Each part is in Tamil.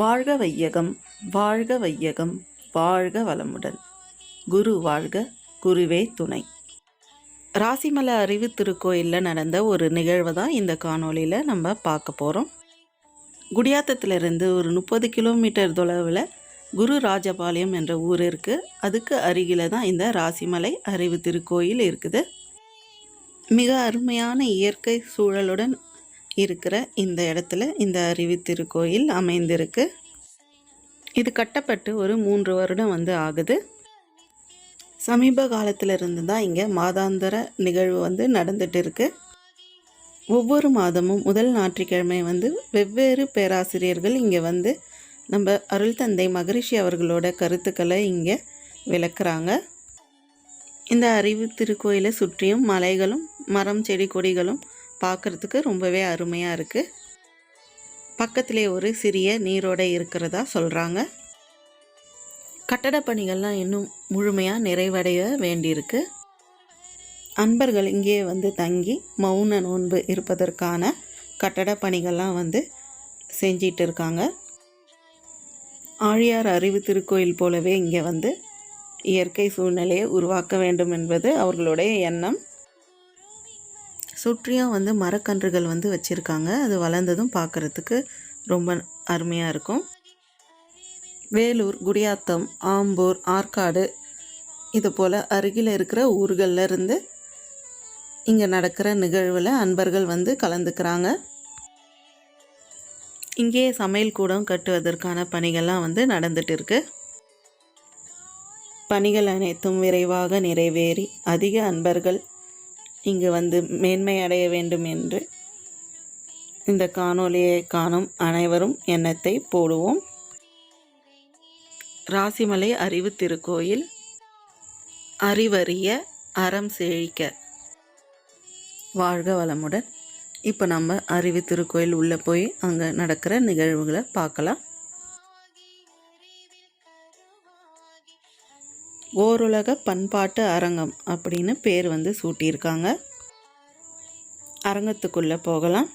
வாழ்க வையகம் வாழ்க வையகம் வாழ்க வளமுடன் குரு வாழ்க குருவே துணை. ராசிமலை அறிவு திருக்கோயிலில் நடந்த ஒரு நிகழ்வை தான் இந்த காணொளியில் நம்ம பார்க்க போகிறோம் குடியாத்தத்திலிருந்து ஒரு முப்பது கிலோமீட்டர் தொலைவில் குரு ராஜபாளையம் என்ற ஊர் இருக்குது அதுக்கு அருகில் தான் இந்த ராசிமலை அறிவு திருக்கோயில் இருக்குது. மிக அருமையான இயற்கை சூழலுடன் இருக்கிற இந்த இடத்துல இந்த அருவி திருக்கோயில் அமைந்திருக்கு. இது கட்டப்பட்டு ஒரு மூன்று வருடம் வந்து ஆகுது. சமீப காலத்தில் இருந்து தான் இங்கே மாதாந்திர நிகழ்வு வந்து நடந்துட்டு இருக்கு. ஒவ்வொரு மாதமும் முதல் ஞாயிற்றுக்கிழமை வந்து வெவ்வேறு பேராசிரியர்கள் இங்கே வந்து நம்ம அருள் தந்தை மகரிஷி அவர்களோட கருத்துக்களை இங்கே விளக்குறாங்க. இந்த அறிவு திருக்கோயிலை சுற்றியும் மலைகளும் மரம் செடி கொடிகளும் பார்க்குறதுக்கு ரொம்பவே அருமையாக இருக்குது பக்கத்திலே ஒரு சிறிய நீரோடை இருக்கிறதா சொல்கிறாங்க கட்டட பணிகள்லாம் இன்னும் முழுமையாக நிறைவடைய வேண்டியிருக்கு. அன்பர்கள் இங்கே வந்து தங்கி மௌன நோன்பு இருப்பதற்கான கட்டட பணிகள்லாம் வந்து செஞ்சிட்டு இருக்காங்க. ஆழியார் அறிவு திருக்கோயில் போலவே இங்கே வந்து இயற்கை சூழ்நிலையை உருவாக்க வேண்டும் என்பது அவர்களுடைய எண்ணம். சுற்றியும் வந்து மரக்கன்றுகள் வந்து வச்சுருக்காங்க. அது வளர்ந்ததும் பார்க்குறதுக்கு ரொம்ப அருமையாக இருக்கும். வேலூர் குடியாத்தம் ஆம்பூர் ஆற்காடு இது போல் அருகில் இருக்கிற ஊர்களில் இருந்து இங்கே நடக்கிற நிகழ்வில் அன்பர்கள் வந்து கலந்துக்கிறாங்க. இங்கே சமையல் கூடம் கட்டுவதற்கான பணிகள்லாம் வந்து நடந்துட்டு இருக்கு பணிகள் அனைத்தும் விரைவாக நிறைவேறி அதிக அன்பர்கள் இங்கு வந்து மேன்மை அடைய வேண்டும் என்று இந்த காணொலியை காணும் அனைவரும் எண்ணத்தை போடுவோம். ராசிமலை அறிவு திருக்கோயில் அறிவறிய அறம் செழிக்க. வாழ்க வளமுடன். இப்போ நம்ம அறிவு திருக்கோயில் உள்ளே போய் அங்கே நடக்கிற நிகழ்வுகளை பார்க்கலாம். ஓருலக பண்பாட்டு அரங்கம் அப்படின்னு பேர் வந்து சூட்டியிருக்காங்க. அரங்கத்துக்குள்ளே போகலாம்.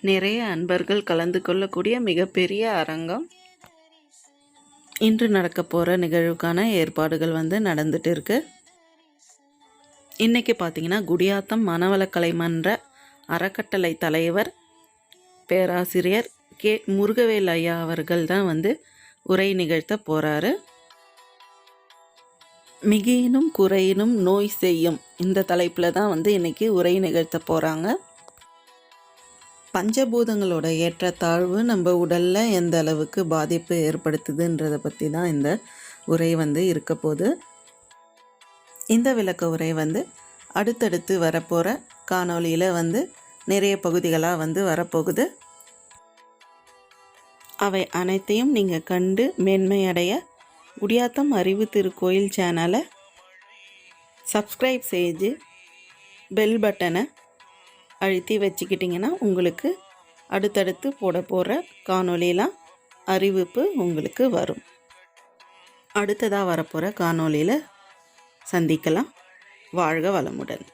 நிறைய அன்பர்கள் கலந்து கொள்ளக்கூடிய மிகப்பெரிய அரங்கம். இன்று நடக்க போகிற நிகழ்வுக்கான ஏற்பாடுகள் வந்து நடந்துட்டு இருக்குது இன்றைக்கி பார்த்தீங்கன்னா குடியாத்தம் மனவளக்கலை மன்ற அறக்கட்டளை தலைவர் பேராசிரியர் கே. முருகவேல் ஐயா அவர்கள் தான் வந்து உரை நிகழ்த்த போகிறாரு மிகினும் குறையினும் நோய் செய்யும் இந்த தலைப்பில் தான் வந்து இன்றைக்கி உரை நிகழ்த்த போகிறாங்க பஞ்சபூதங்களோட ஏற்றத்தாழ்வு நம்ம உடலில் எந்த அளவுக்கு பாதிப்பு ஏற்படுத்துதுன்றதை பற்றி தான் இந்த உரை வந்து இருக்க போகுது. இந்த விளக்க உரை வந்து அடுத்தடுத்து வரப்போகிற காணொளியில் வந்து நிறைய பகுதிகளாக வந்து வரப்போகுது. அவை அனைத்தையும் நீங்கள் கண்டு மேன்மையடைய குடியாத்தம் அறிவு திருக்கோயில் சேனலை சப்ஸ்கிரைப் செய்து பெல் பட்டனை அழுத்தி வச்சுக்கிட்டிங்கன்னா உங்களுக்கு அடுத்தடுத்து போட போகிற காணொலியெலாம் அறிவிப்பு உங்களுக்கு வரும். அடுத்ததாக வரப்போகிற காணொளியில் சந்திக்கலாம். வாழ்க வளமுடன்.